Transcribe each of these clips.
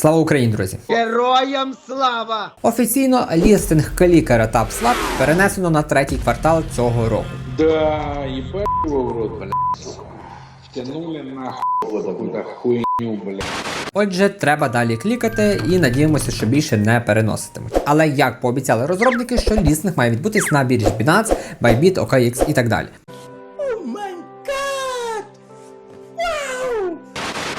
Слава Україні, друзі! Героям слава! Офіційно лістинг клікера TapSwap перенесено на третій квартал цого року. Да, ебать его в рот, блядь. Втянули нахуй вот хуйню, блядь. Отже, треба далі клікати і надіємося, що більше не переноситимуть. Але як пообіцяли розробники, що лістинг має відбутись на біржі Binance, Bybit, OKX і так далі.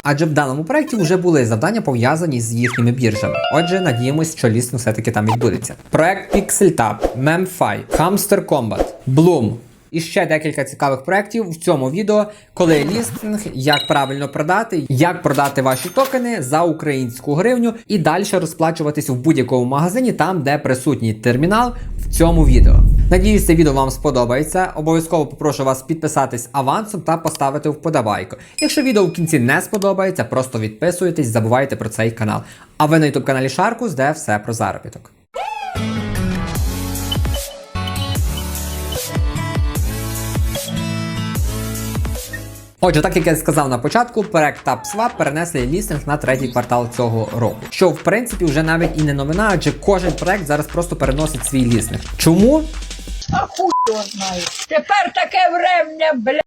Адже в даному проєкті вже були завдання пов'язані з їхніми біржами. Отже, надіємось, що лістинг все-таки там відбудеться. Проект PixelTab, MemFi, Hamster Combat, Bloom. І ще декілька цікавих проєктів в цьому відео, коли лістинг, як правильно продати, як продати ваші токени за українську гривню і далі розплачуватись в будь-якому магазині, там де присутній термінал в цьому відео. Надіюсь, це відео вам сподобається. Обов'язково попрошу вас підписатись авансом та поставити вподобайку. Якщо відео в кінці не сподобається, просто відписуйтесь, забувайте про цей канал. А ви на youtube каналі Шаркус, де все про заробіток. Отже, так як я сказав на початку, проект TapSwap перенесли лістинг на третій квартал цього року. Що в принципі вже навіть і не новина, адже кожен проект зараз просто переносить свій лістинг. Чому? А хуй його знаю. Тепер таке врем'я, бля.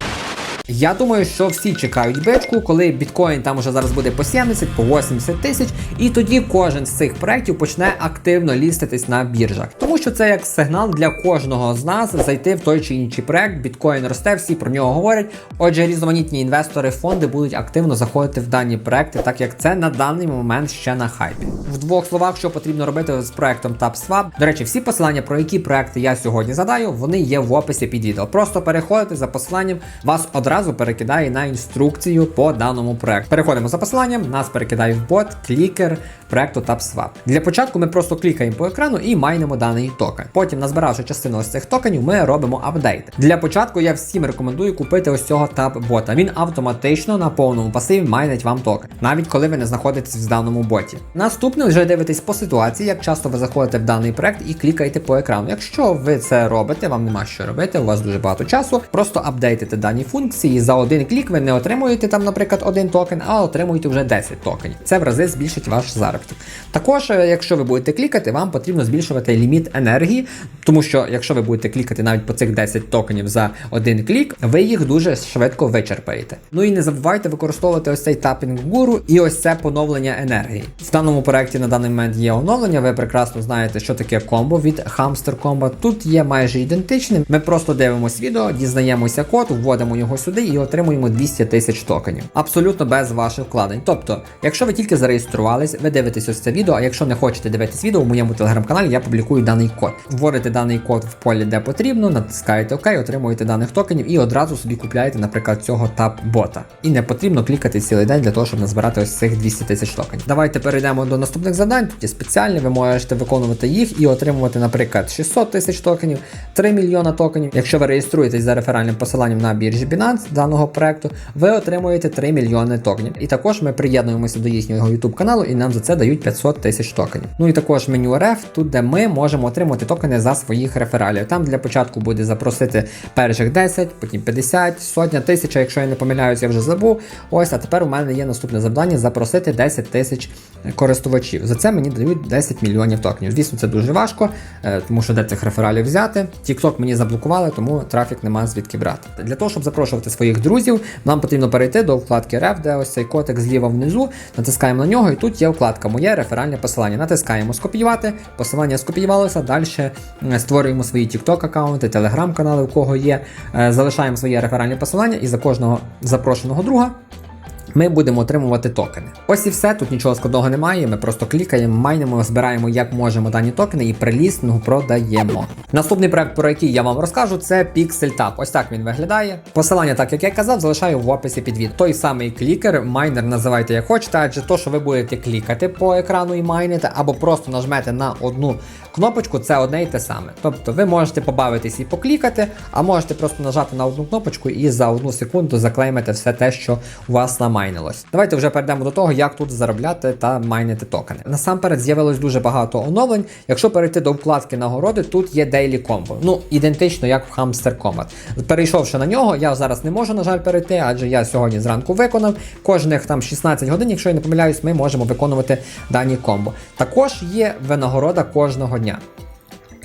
Я думаю, що всі чекають бичку, коли біткоін там уже зараз буде по 70, по 80 тисяч, і тоді кожен з цих проєктів почне активно ліститись на біржах. Тому що це як сигнал для кожного з нас зайти в той чи інший проект. Біткоін росте, всі про нього говорять. Отже, різноманітні інвестори, фонди будуть активно заходити в дані проекти, так як це на даний момент ще на хайпі. В двох словах, що потрібно робити з проектом TapSwap. До речі, всі посилання, про які проекти я сьогодні задаю, вони є в описі під відео. Просто переходите за посиланням, вас одразу перекидає на інструкцію по даному проекту. Переходимо за посиланням, нас перекидає в бот, клікер проекту TapSwap. Для початку ми просто клікаємо по екрану і майнимо даний токен. Потім, назбиравши частину ось цих токенів, ми робимо апдейт. Для початку я всім рекомендую купити ось цього таб-бота. Він автоматично на повному пасиві майнить вам токен, навіть коли ви не знаходитесь в даному боті. Наступне вже дивитесь по ситуації, як часто ви заходите в даний проект і клікаєте по екрану. Якщо ви це робите, вам нема що робити, у вас дуже багато часу, просто апдейтите дані функції. За один клік ви не отримуєте там, наприклад, один токен, а отримуєте вже 10 токенів. Це в рази збільшить ваш заробіток. Також, е, якщо ви будете клікати, вам потрібно збільшувати ліміт енергії, тому що якщо ви будете клікати навіть по цих 10 токенів за один клік, ви їх дуже швидко вичерпаєте. Ну і не забувайте використовувати ось цей тапінг гуру і ось це поновлення енергії. В даному проєкті на даний момент є оновлення. Ви прекрасно знаєте, що таке комбо від Hamster Combo. Тут є майже ідентичним. Ми просто дивимося відео, дізнаємося код, вводимо його сюди і отримуємо 200 тисяч токенів. Абсолютно без ваших вкладень. Тобто, якщо ви тільки зареєструвались, ви дивитесь ось це відео, а якщо не хочете дивитись відео, в моєму телеграм-каналі я публікую даний код. Вводите даний код в полі, де потрібно, натискаєте ОК, отримуєте даних токенів і одразу собі купляєте, наприклад, цього таб-бота. І не потрібно клікати цілий день для того, щоб назбирати ось цих 200 тисяч токенів. Давайте перейдемо до наступних завдань. Тут є спеціальні, ви можете виконувати їх і отримувати, наприклад, 600 тисяч токенів, 3 мільйона токенів. Якщо ви реєструєтесь за реферальним посиланням на біржі Binance даного проекту, ви отримуєте 3 мільйони токенів. І також ми приєднуємося до їхнього YouTube каналу і нам за це дають 500 тисяч токенів. Ну і також меню RF, тут де ми можемо отримати токени за своїх рефералів. Там для початку буде запросити перших 10, потім 50, сотня, тисяча, якщо я не помиляюсь, я вже забув. Ось, а тепер у мене є наступне завдання запросити 10 тисяч користувачів. За це мені дають 10 мільйонів токенів. Звісно, це дуже важко, е, тому що де цих рефералів взяти. TikTok мені заблокували, тому трафік нема звідки брати. Для того, щоб запрошувати своїх друзів, нам потрібно перейти до вкладки Ref, де ось цей котик зліва внизу. Натискаємо на нього, і тут є вкладка Моє реферальне посилання. Натискаємо скопіювати. Посилання скопіювалося. Далі е, створюємо свої TikTok аккаунти, Telegram канали, у кого є. Е, Залишаємо своє реферальне посилання і за кожного запрошеного друга ми будемо отримувати токени. Ось і все, тут нічого складного немає. Ми просто клікаємо, майнимо, збираємо як можемо дані токени і при продаємо. Наступний проект, про який я вам розкажу, це PixelTap. Ось так він виглядає. Посилання, так як я казав, залишаю в описі під відео. Той самий клікер, майнер називайте як хочете, адже то, що ви будете клікати по екрану і майнити, або просто нажмете на одну кнопочку, це одне і те саме. Тобто ви можете побавитись і поклікати, а можете просто нажати на одну кнопочку і за одну секунду заклеймити все те, що у вас на майні. майнилось. Давайте вже перейдемо до того, як тут заробляти та майнити токени. Насамперед з'явилось дуже багато оновлень. Якщо перейти до вкладки нагороди, тут є Daily Combo. Ну, ідентично як в Hamster Combat. Перейшовши на нього, я зараз не можу, на жаль, перейти, адже я сьогодні зранку виконав. Кожних там 16 годин, якщо я не помиляюсь, ми можемо виконувати дані комбо. Також є винагорода кожного дня.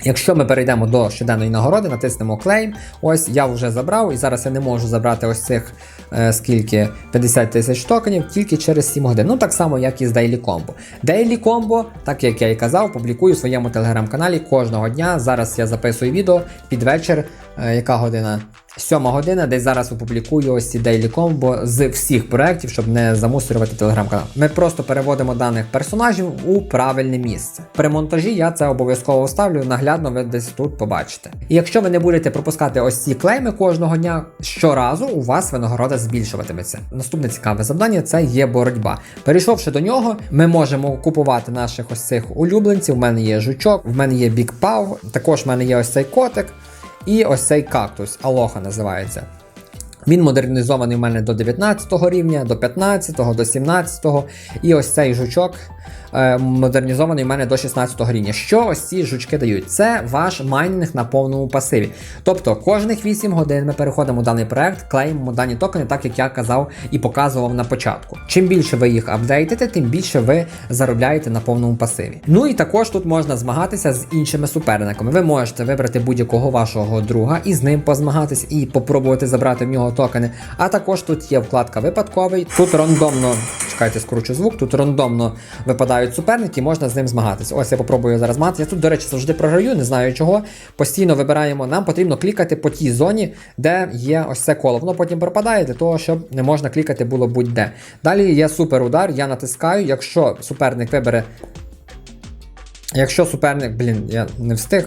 Якщо ми перейдемо до щоденної нагороди, натиснемо клейм. ось я вже забрав, і зараз я не можу забрати ось цих е, скільки 50 тисяч токенів тільки через 7 годин. Ну так само, як і з Daily Combo. Daily Combo, так як я і казав, публікую в своєму телеграм-каналі кожного дня. Зараз я записую відео під вечір. Е, яка година? Сьома година, десь зараз опублікую ось ці Daily Combo з всіх проєктів, щоб не замусорювати телеграм-канал. Ми просто переводимо даних персонажів у правильне місце. При монтажі я це обов'язково вставлю, наглядно ви десь тут побачите. І якщо ви не будете пропускати ось ці клейми кожного дня, щоразу у вас винагорода збільшуватиметься. Наступне цікаве завдання це є боротьба. Перейшовши до нього, ми можемо купувати наших ось цих улюбленців. У мене є жучок, в мене є Бік Пав, також в мене є ось цей котик. І ось цей кактус, Алоха називається. Він модернізований в мене до 19 рівня, до 15, до 17. І ось цей жучок е, модернізований в мене до 16 рівня. Що ось ці жучки дають? Це ваш майнінг на повному пасиві. Тобто кожних 8 годин ми переходимо в даний проект, клеїмо дані токени, так як я казав і показував на початку. Чим більше ви їх апдейтите, тим більше ви заробляєте на повному пасиві. Ну і також тут можна змагатися з іншими суперниками. Ви можете вибрати будь-якого вашого друга і з ним позмагатись, і попробувати забрати в нього токени. А також тут є вкладка випадковий. Тут рандомно, чекайте, скручу звук, тут рандомно випадають суперники, можна з ним змагатися. Ось я попробую зараз мати. Я тут, до речі, завжди програю, не знаю чого. Постійно вибираємо. Нам потрібно клікати по тій зоні, де є ось це коло. Воно потім пропадає для того, щоб не можна клікати було будь-де. Далі є супер удар, я натискаю. Якщо суперник вибере. Якщо суперник, блін, я не встиг.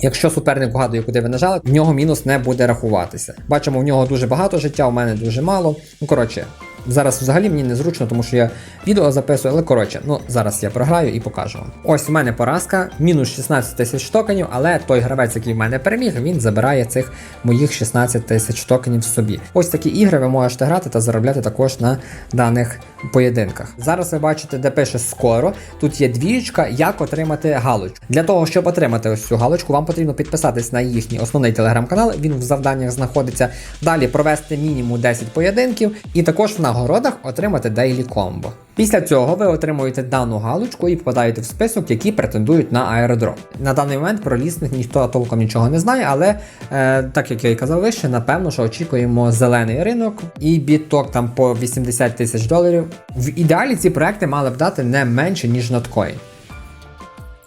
Якщо суперник вгадує, куди ви нажали, в нього мінус не буде рахуватися. Бачимо, в нього дуже багато життя, у мене дуже мало. Ну, коротше, зараз взагалі мені незручно, тому що я відео записую, але коротше, ну зараз я програю і покажу вам. Ось у мене поразка, мінус 16 тисяч токенів, але той гравець, який в мене переміг, він забирає цих моїх 16 тисяч токенів собі. Ось такі ігри ви можете грати та заробляти також на даних поєдинках. Зараз ви бачите, де пише скоро. Тут є двіючка, як отримати галочку. Для того, щоб отримати ось цю галочку, вам потрібно підписатись на їхній основний телеграм-канал. Він в завданнях знаходиться. Далі провести мінімум 10 поєдинків, і також в нагородах отримати Daily Combo. Після цього ви отримуєте дану галочку і попадаєте в список, які претендують на аеродроп. На даний момент про лісних ніхто толком нічого не знає, але е, так як я і казав вище, напевно, що очікуємо зелений ринок і біток там по 80 тисяч доларів. В ідеалі ці проекти мали б дати не менше, ніж Notcoin.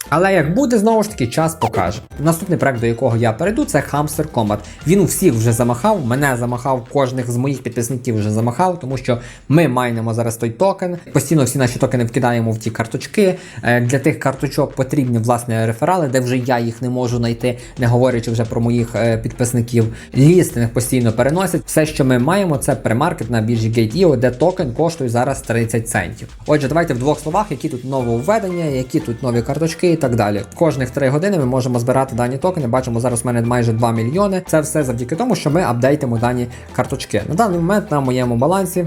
Але як буде, знову ж таки, час покаже. Наступний проект, до якого я перейду, це Hamster Combat. Він у всіх вже замахав, мене замахав, кожних з моїх підписників вже замахав, тому що ми майнимо зараз той токен. Постійно всі наші токени вкидаємо в ті карточки. Е, Для тих карточок потрібні власне реферали, де вже я їх не можу знайти, не говорячи вже про моїх е, підписників. Лістинг постійно переносять. Все, що ми маємо, це премаркет на біржі Gate.io, де токен коштує зараз 30 центів. Отже, давайте в двох словах, які тут нововведення, які тут нові карточки і так далі. Кожних 3 години ми можемо збирати дані токени. Бачимо, зараз в мене майже 2 мільйони. Це все завдяки тому, що ми апдейтимо дані карточки. На даний момент на моєму балансі.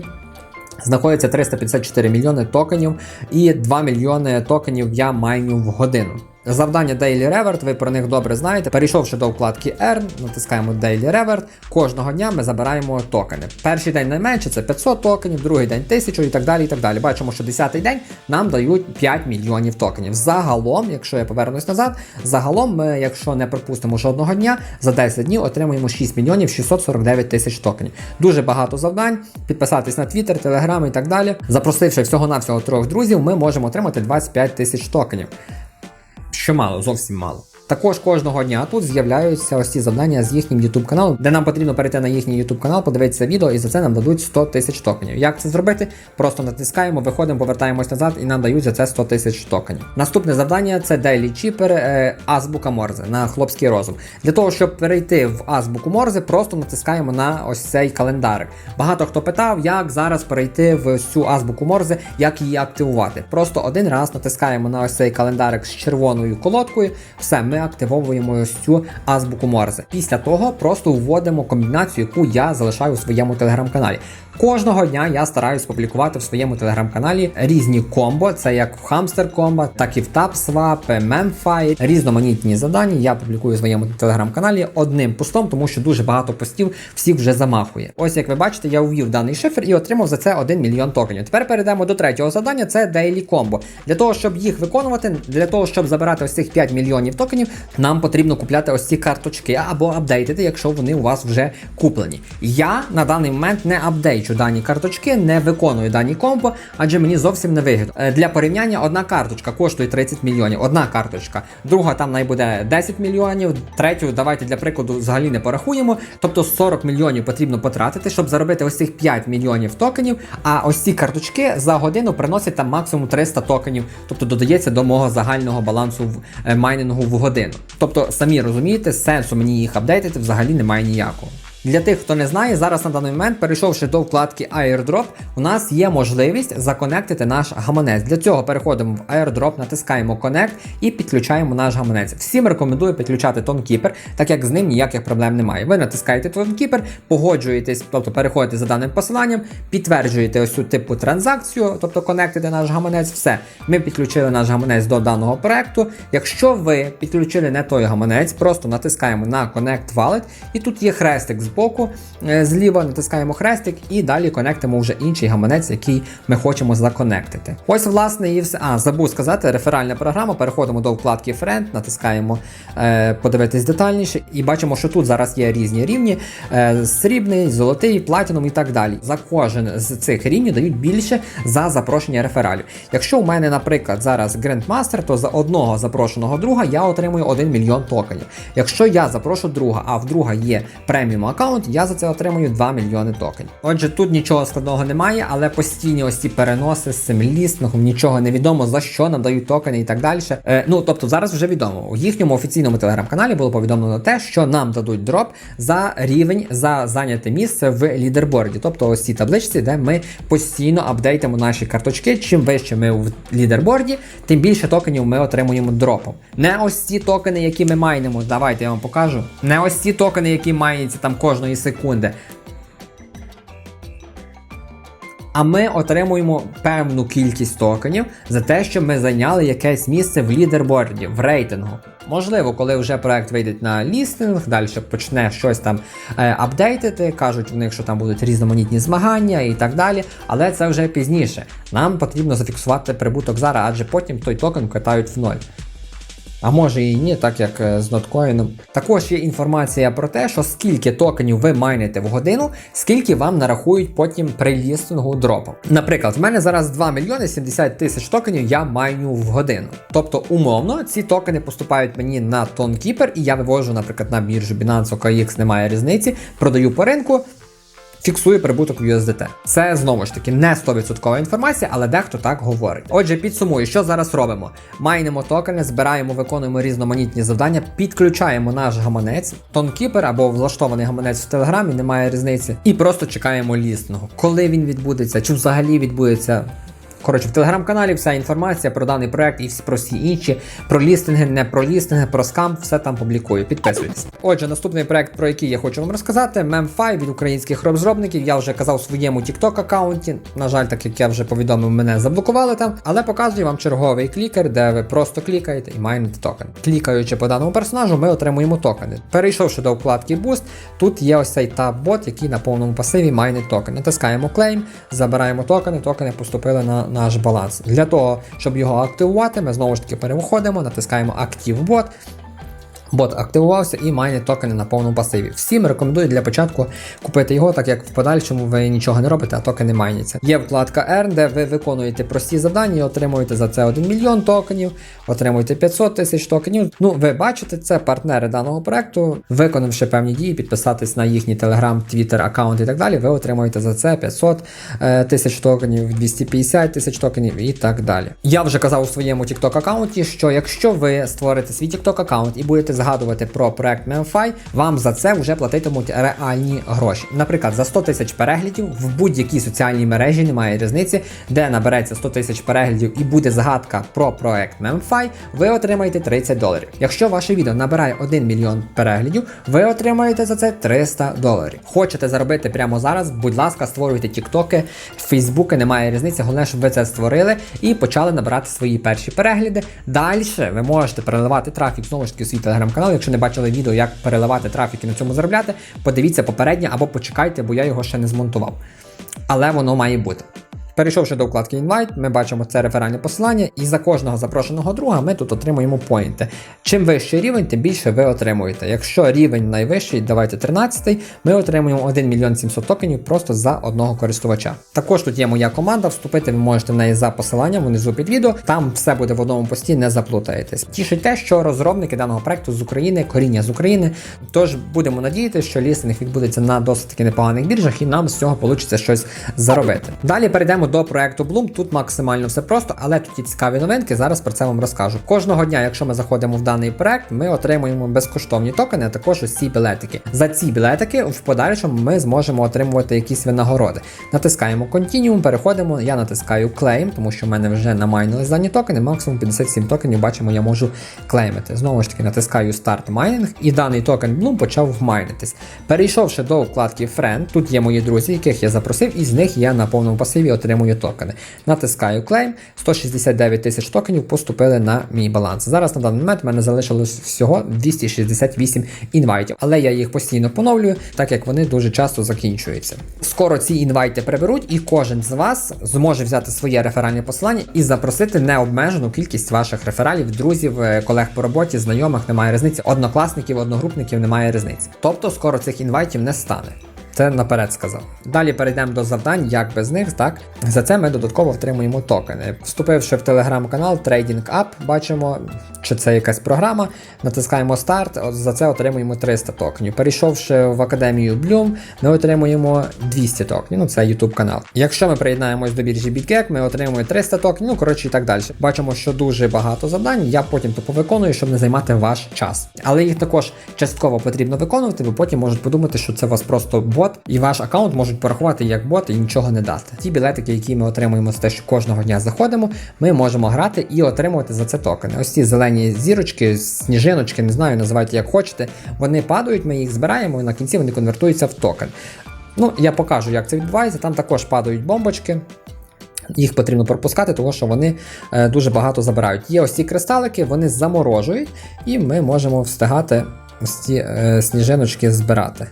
Знаходиться 354 мільйони токенів і 2 мільйони токенів я майню в годину. Завдання Daily Revert, ви про них добре знаєте. Перейшовши до вкладки Earn, натискаємо Daily Revert. Кожного дня ми забираємо токени. Перший день найменше це 500 токенів, другий день 1000 і так далі. і так далі. Бачимо, що 10-й день нам дають 5 мільйонів токенів. Загалом, якщо я повернусь назад, загалом ми, якщо не пропустимо жодного дня, за 10 днів отримуємо 6 мільйонів 649 тисяч токенів. Дуже багато завдань. Підписатись на Twitter, Telegram і так далі. Запросивши всього-навсього трьох друзів, ми можемо отримати 25 тисяч токенів що мало, зовсім мало. Також кожного дня тут з'являються ось ці завдання з їхнім YouTube каналом, де нам потрібно перейти на їхній YouTube канал, подивитися відео, і за це нам дадуть 100 тисяч токенів. Як це зробити? Просто натискаємо, виходимо, повертаємось назад і нам дають за це 100 тисяч токенів. Наступне завдання це Daily Chipper е, Азбука Морзе на хлопський розум. Для того, щоб перейти в Азбуку Морзе, просто натискаємо на ось цей календарик. Багато хто питав, як зараз перейти в цю азбуку Морзе, як її активувати. Просто один раз натискаємо на ось цей календарик з червоною колодкою. Все, ми активовуємо ось цю азбуку Морзе. Після того просто вводимо комбінацію, яку я залишаю у своєму телеграм-каналі. Кожного дня я стараюсь публікувати в своєму телеграм-каналі різні комбо. Це як в Hamster комбо, так і в TapSwap, Memfight, різноманітні завдання. Я публікую в своєму телеграм-каналі одним постом, тому що дуже багато постів всіх вже замахує. Ось як ви бачите, я увів даний шифр і отримав за це 1 мільйон токенів. Тепер перейдемо до третього завдання. Це Daily Combo. Для того, щоб їх виконувати, для того, щоб забирати ось цих 5 мільйонів токенів, нам потрібно купляти ось ці карточки або апдейтити, якщо вони у вас вже куплені. Я на даний момент не апдейчу дані карточки, не виконую дані комбо, адже мені зовсім не вигідно. Е, Для порівняння одна карточка коштує 30 мільйонів. Одна карточка, друга там найбуде 10 мільйонів, третю давайте для прикладу взагалі не порахуємо. Тобто 40 мільйонів потрібно потратити, щоб заробити ось цих 5 мільйонів токенів. А ось ці карточки за годину приносять там максимум 300 токенів, тобто додається до мого загального балансу в е, майнінгу в годину. Тобто, самі розумієте, сенсу мені їх апдейтити взагалі немає ніякого. Для тих, хто не знає, зараз на даний момент, перейшовши до вкладки Airdrop, у нас є можливість законектити наш гаманець. Для цього переходимо в Airdrop, натискаємо Connect і підключаємо наш гаманець. Всім рекомендую підключати TonKeeper, так як з ним ніяких проблем немає. Ви натискаєте TonKeeper, погоджуєтесь, тобто переходите за даним посиланням, підтверджуєте ось цю типу транзакцію, тобто конектите наш гаманець. Все, ми підключили наш гаманець до даного проекту. Якщо ви підключили не той гаманець, просто натискаємо на Connect Wallet, і тут є хрестик збоку, е, зліва натискаємо хрестик і далі конектимо вже інший гаманець, який ми хочемо законектити. Ось, власне, і все. А, забув сказати, реферальна програма. Переходимо до вкладки Friend, натискаємо е, подивитись детальніше, і бачимо, що тут зараз є різні рівні: е, срібний, золотий, платіном і так далі. За кожен з цих рівнів дають більше за запрошення рефералів. Якщо у мене, наприклад, зараз Grandmaster, то за одного запрошеного друга я отримую 1 мільйон токенів. Якщо я запрошу друга, а в друга є преміум аккаунт, я за це отримую 2 мільйони токенів. Отже, тут нічого складного немає, але постійні ось ці переноси з цим лістингом, нічого не відомо за що нам дають токени і так далі. Е, ну тобто зараз вже відомо. У їхньому офіційному телеграм-каналі було повідомлено те, що нам дадуть дроп за рівень за зайняте місце в лідерборді. Тобто ось ці табличці, де ми постійно апдейтимо наші карточки. Чим вище ми в лідерборді, тим більше токенів ми отримуємо дропом. Не ось ці токени, які ми майнимо. Давайте я вам покажу. Не ось ці токени, які майняться там кожної секунди. А ми отримуємо певну кількість токенів за те, що ми зайняли якесь місце в лідерборді, в рейтингу. Можливо, коли вже проект вийде на лістинг, далі почне щось там е, апдейтити, кажуть в них, що там будуть різноманітні змагання і так далі. Але це вже пізніше. Нам потрібно зафіксувати прибуток зараз, адже потім той токен катають в ноль. А може і ні, так як е, з ноткоїном. Також є інформація про те, що скільки токенів ви майните в годину, скільки вам нарахують потім при лістингу дропом. Наприклад, в мене зараз 2 мільйони 70 тисяч токенів я майню в годину. Тобто, умовно, ці токени поступають мені на TonKeeper, і я вивожу, наприклад, на біржу Binance OKX, немає різниці, продаю по ринку. Фіксує прибуток в USDT. Це знову ж таки не 100% інформація, але дехто так говорить. Отже, підсумую, що зараз робимо: майнимо токени, збираємо, виконуємо різноманітні завдання, підключаємо наш гаманець, тонкіпер або влаштований гаманець в телеграмі, немає різниці, і просто чекаємо лістингу. Коли він відбудеться, чи взагалі відбудеться. Коротше, в телеграм-каналі вся інформація про даний проект і всі про всі інші, про лістинги, не про лістинги, про скам, все там публікую. Підписуйтесь. Отже, наступний проект, про який я хочу вам розказати, Memfi від українських розробників. Я вже казав своєму TikTok аккаунті. На жаль, так як я вже повідомив, мене заблокували там, але показую вам черговий клікер, де ви просто клікаєте і майните токен. Клікаючи по даному персонажу, ми отримуємо токени. Перейшовши до вкладки Boost, тут є ось цей таб-бот, який на повному пасиві майнить токен. Натискаємо клейм, забираємо токени, токени поступили на наш баланс. Для того, щоб його активувати, ми знову ж таки переходимо, натискаємо Active Bot. Бот активувався і майнить токени на повному пасиві. Всім рекомендую для початку купити його, так як в подальшому ви нічого не робите, а токени майняться. Є вкладка Earn, де ви виконуєте прості завдання і отримуєте за це 1 мільйон токенів, отримуєте 500 тисяч токенів. Ну, ви бачите, це партнери даного проекту. Виконавши певні дії, підписатись на їхній Telegram, Twitter, аккаунт і так далі, ви отримуєте за це 500 е, тисяч токенів, 250 тисяч токенів і так далі. Я вже казав у своєму TikTok аккаунті, що якщо ви створите свій TikTok аккаунт і будете згадувати про проект Memfi, вам за це вже платитимуть реальні гроші. Наприклад, за 100 тисяч переглядів в будь-якій соціальній мережі немає різниці, де набереться 100 тисяч переглядів і буде згадка про проект Memfi, ви отримаєте 30 доларів. Якщо ваше відео набирає 1 мільйон переглядів, ви отримаєте за це 300 доларів. Хочете заробити прямо зараз? Будь ласка, створюйте тіктоки, фейсбуки, немає різниці. Головне, щоб ви це створили і почали набирати свої перші перегляди. Далі ви можете переливати трафік знову ж таки у свій телеграм-канал. Якщо не бачили відео, як переливати трафік і на цьому заробляти, подивіться попереднє або почекайте, бо я його ще не змонтував. Але воно має бути. Перейшовши до вкладки Invite, ми бачимо це реферальне посилання, і за кожного запрошеного друга ми тут отримуємо поінти. Чим вищий рівень, тим більше ви отримуєте. Якщо рівень найвищий, давайте 13, ми отримуємо 1 мільйон 700 токенів просто за одного користувача. Також тут є моя команда, вступити ви можете в неї за посиланням внизу під відео. Там все буде в одному пості, не заплутаєтесь. Тішить те, що розробники даного проекту з України, коріння з України. Тож будемо надіятися, що лістинг відбудеться на досить таки непоганих біржах, і нам з цього вийде щось заробити. Далі перейдемо до проекту Bloom. Тут максимально все просто, але тут є цікаві новинки. Зараз про це вам розкажу. Кожного дня, якщо ми заходимо в даний проект, ми отримуємо безкоштовні токени, а також ці білетики. За ці білетики в подальшому ми зможемо отримувати якісь винагороди. Натискаємо Continuum, переходимо. Я натискаю Claim, тому що в мене вже намайнились дані токени. Максимум 57 токенів, бачимо, я можу клеймити. Знову ж таки, натискаю Start Mining, і даний токен Bloom почав вмайнитись. Перейшовши до вкладки Friend, тут є мої друзі, яких я запросив, і з них я на повному пасиві отримую токени. Натискаю Claim, 169 тисяч токенів поступили на мій баланс. Зараз на даний момент в мене залишилось всього 268 інвайтів, але я їх постійно поновлюю, так як вони дуже часто закінчуються. Скоро ці інвайти приберуть, і кожен з вас зможе взяти своє реферальне посилання і запросити необмежену кількість ваших рефералів, друзів, е, колег по роботі, знайомих, немає різниці, однокласників, одногрупників немає різниці. Тобто скоро цих інвайтів не стане. Це наперед сказав. Далі перейдемо до завдань, як без них, так? За це ми додатково отримуємо токени. Вступивши в телеграм-канал Trading Up, бачимо, що це якась програма. Натискаємо старт, за це отримуємо 300 токенів. Перейшовши в академію Bloom, ми отримуємо 200 токенів. Ну, це YouTube канал. Якщо ми приєднаємось до біржі BitGet, ми отримуємо 300 токенів, ну коротше і так далі. Бачимо, що дуже багато завдань. Я потім то повиконую, щоб не займати ваш час. Але їх також частково потрібно виконувати, бо потім можуть подумати, що це вас просто бот, і ваш аккаунт можуть порахувати як бот і нічого не дати. Ті білетики, які ми отримуємо з те, що кожного дня заходимо, ми можемо грати і отримувати за це токени. Ось ці зелені зірочки, сніжиночки, не знаю, називайте як хочете. Вони падають, ми їх збираємо, і на кінці вони конвертуються в токен. Ну, я покажу, як це відбувається. Там також падають бомбочки. Їх потрібно пропускати, тому що вони е, дуже багато забирають. Є ось ці кристалики, вони заморожують, і ми можемо встигати ось ці е, сніжиночки збирати.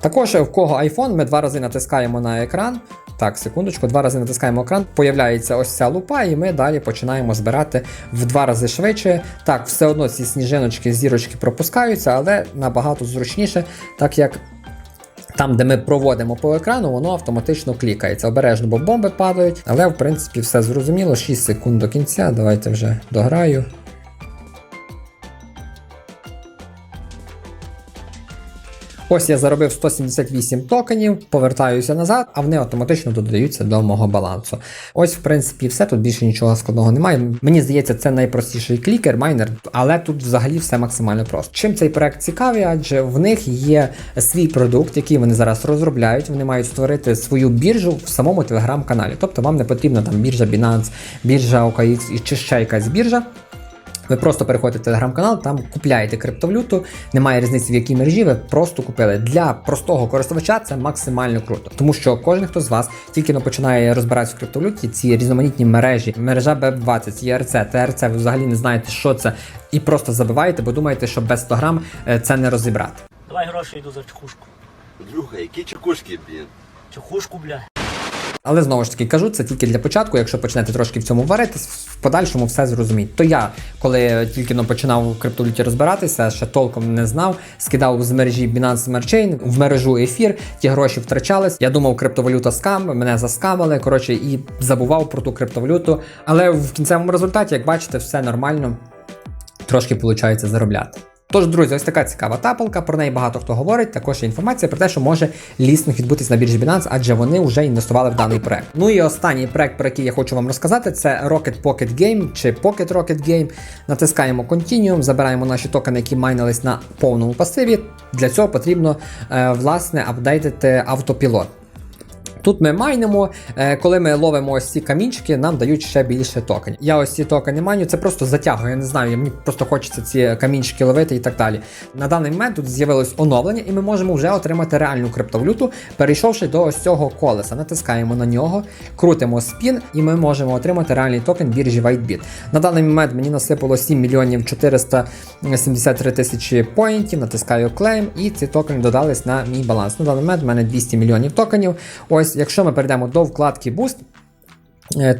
Також в кого iPhone, ми два рази натискаємо на екран. Так, секундочку, два рази натискаємо екран, появляється ось ця лупа, і ми далі починаємо збирати в два рази швидше. Так, все одно ці сніжиночки, зірочки пропускаються, але набагато зручніше, так як там, де ми проводимо по екрану, воно автоматично клікається. Обережно, бо бомби падають, але в принципі все зрозуміло. 6 секунд до кінця. Давайте вже дограю. Ось я заробив 178 токенів, повертаюся назад, а вони автоматично додаються до мого балансу. Ось, в принципі, все. Тут більше нічого складного немає. Мені здається, це найпростіший клікер, майнер, але тут взагалі все максимально просто. Чим цей проект цікавий, адже в них є свій продукт, який вони зараз розробляють. Вони мають створити свою біржу в самому телеграм-каналі. Тобто вам не потрібна там біржа Binance, біржа OKX чи ще якась біржа. Ви просто переходите в телеграм-канал, там купляєте криптовалюту, немає різниці в якій мережі, ви просто купили. Для простого користувача це максимально круто, тому що кожен хто з вас тільки но починає розбиратися в криптовалюті, ці різноманітні мережі, мережа BEP20, ЄРЦ, ТРЦ, ви взагалі не знаєте, що це, і просто забиваєте, бо думаєте, що без 100 грам е, це не розібрати. Давай гроші йду за чекушку. Друга, які чекушки, блін? Чекушку, бля. Але знову ж таки кажу, це тільки для початку. Якщо почнете трошки в цьому варитись, в подальшому все зрозуміють. То я, коли тільки но починав в криптовалюті розбиратися, ще толком не знав, скидав з мережі Binance Smart Chain в мережу ефір, ті гроші втрачались. Я думав, криптовалюта скам, мене заскамили. Коротше, і забував про ту криптовалюту. Але в кінцевому результаті, як бачите, все нормально. Трошки виходить заробляти. Тож, друзі, ось така цікава тапалка, про неї багато хто говорить. Також є інформація про те, що може лістинг відбутись на біржі Binance, адже вони вже інвестували в даний проект. Ну і останній проект, про який я хочу вам розказати, це Rocket Pocket Game чи Pocket Rocket Game. Натискаємо Continuum, забираємо наші токени, які майнились на повному пасиві. Для цього потрібно е, власне апдейтити автопілот. Тут ми майнимо, е, коли ми ловимо ось ці камінчики, нам дають ще більше токенів. Я ось ці токени майню, це просто затягую, я не знаю, мені просто хочеться ці камінчики ловити і так далі. На даний момент тут з'явилось оновлення, і ми можемо вже отримати реальну криптовалюту, перейшовши до ось цього колеса. Натискаємо на нього, крутимо спін, і ми можемо отримати реальний токен біржі WhiteBit. На даний момент мені насипало 7 мільйонів 473 тисячі поінтів, натискаю клейм, і ці токени додались на мій баланс. На даний момент в мене 200 мільйонів токенів. Ось, якщо ми перейдемо до вкладки Boost,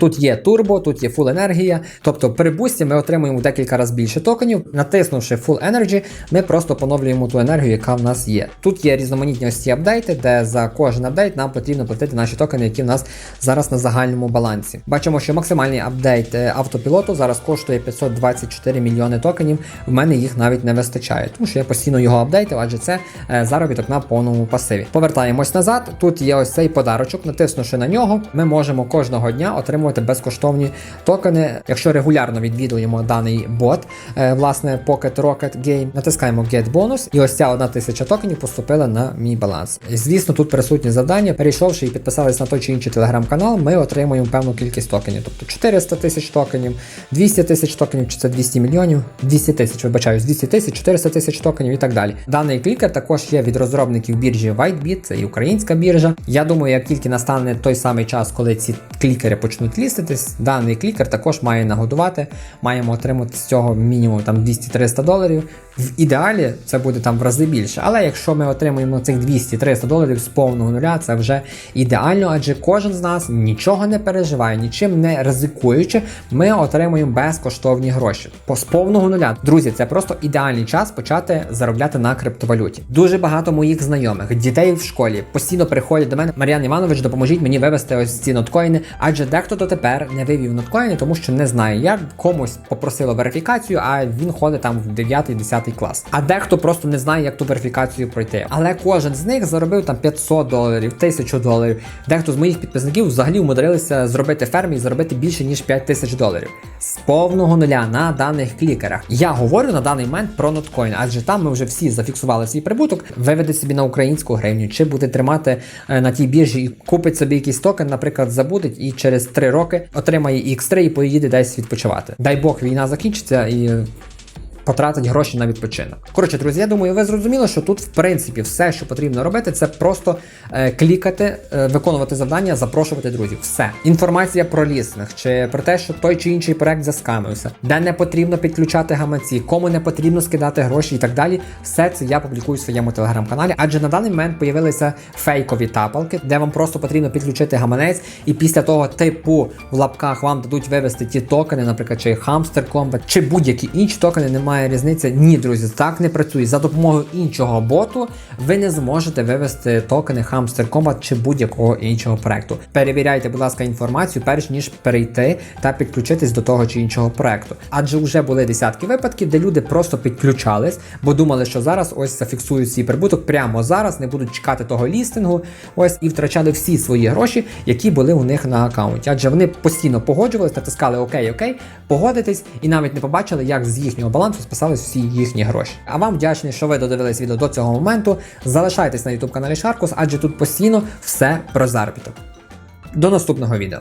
Тут є турбо, тут є Full енергія. Тобто при бусті ми отримуємо декілька разів більше токенів. Натиснувши Full Energy, ми просто поновлюємо ту енергію, яка в нас є. Тут є різноманітні ось ці апдейти, де за кожен апдейт нам потрібно платити наші токени, які в нас зараз на загальному балансі. Бачимо, що максимальний апдейт е, автопілоту зараз коштує 524 мільйони токенів. В мене їх навіть не вистачає, тому що я постійно його апдейтив, адже це е, заробіток на повному пасиві. Повертаємось назад. Тут є ось цей подарочок. Натиснувши на нього, ми можемо кожного дня отримувати безкоштовні токени. Якщо регулярно відвідуємо даний бот, е, власне, Pocket Rocket Game, натискаємо Get Bonus, і ось ця одна тисяча токенів поступила на мій баланс. Звісно, тут присутні завдання. Перейшовши і підписались на той чи інший телеграм-канал, ми отримуємо певну кількість токенів. Тобто 400 тисяч токенів, 200 тисяч токенів, чи це 200 мільйонів, 200 тисяч, вибачаюсь, 200 тисяч, 400 тисяч токенів і так далі. Даний клікер також є від розробників біржі WhiteBit, це і українська біржа. Я думаю, як тільки настане той самий час, коли ці клікери почнуть ліститись, даний клікер також має нагодувати. Маємо отримати з цього мінімум там 200-300 доларів. В ідеалі це буде там в рази більше. Але якщо ми отримуємо цих 200-300 доларів з повного нуля, це вже ідеально, адже кожен з нас нічого не переживає, нічим не ризикуючи, ми отримуємо безкоштовні гроші. По з повного нуля. Друзі, це просто ідеальний час почати заробляти на криптовалюті. Дуже багато моїх знайомих, дітей в школі постійно приходять до мене. Мар'ян Іванович, допоможіть мені вивести ось ці ноткоїни, адже дехто дотепер не вивів ноткоїни, тому що не знає, як комусь попросило верифікацію, а він ходить там в 9-10 клас. А дехто просто не знає, як ту верифікацію пройти. Але кожен з них заробив там 500 доларів, 1000 доларів. Дехто з моїх підписників взагалі умудрилися зробити фермі і заробити більше ніж 5000 доларів з повного нуля на даних клікерах. Я говорю на даний момент про ноткоін, адже там ми вже всі зафіксували свій прибуток. Виведе собі на українську гривню, чи буде тримати е, на тій біржі і купить собі якийсь токен, наприклад, забудеть, і через 3 роки отримає X3 і поїде десь відпочивати. Дай Бог, війна закінчиться і потратить гроші на відпочинок. Коротше, друзі, я думаю, ви зрозуміли, що тут, в принципі, все, що потрібно робити, це просто е, клікати, е, виконувати завдання, запрошувати друзів. Все. Інформація про лісних, чи про те, що той чи інший проект заскамився, де не потрібно підключати гаманці, кому не потрібно скидати гроші і так далі. Все це я публікую в своєму телеграм-каналі, адже на даний момент появилися фейкові тапалки, де вам просто потрібно підключити гаманець, і після того, типу, в лапках вам дадуть вивести ті токени, наприклад, чи Hamster Combat, чи будь-які інші токени, немає різниці. Ні, друзі, так не працює. За допомогою іншого боту ви не зможете вивести токени Hamster Combat чи будь-якого іншого проекту. Перевіряйте, будь ласка, інформацію, перш ніж перейти та підключитись до того чи іншого проекту. Адже вже були десятки випадків, де люди просто підключались, бо думали, що зараз ось зафіксують свій прибуток прямо зараз, не будуть чекати того лістингу, ось і втрачали всі свої гроші, які були у них на аккаунті. Адже вони постійно погоджувались, натискали ОК, ОК, погодитись і навіть не побачили, як з їхнього балансу списались всі їхні гроші. А вам вдячний, що ви додивились відео до цього моменту. Залишайтесь на YouTube каналі Шаркус, адже тут постійно все про заробіток. До наступного відео.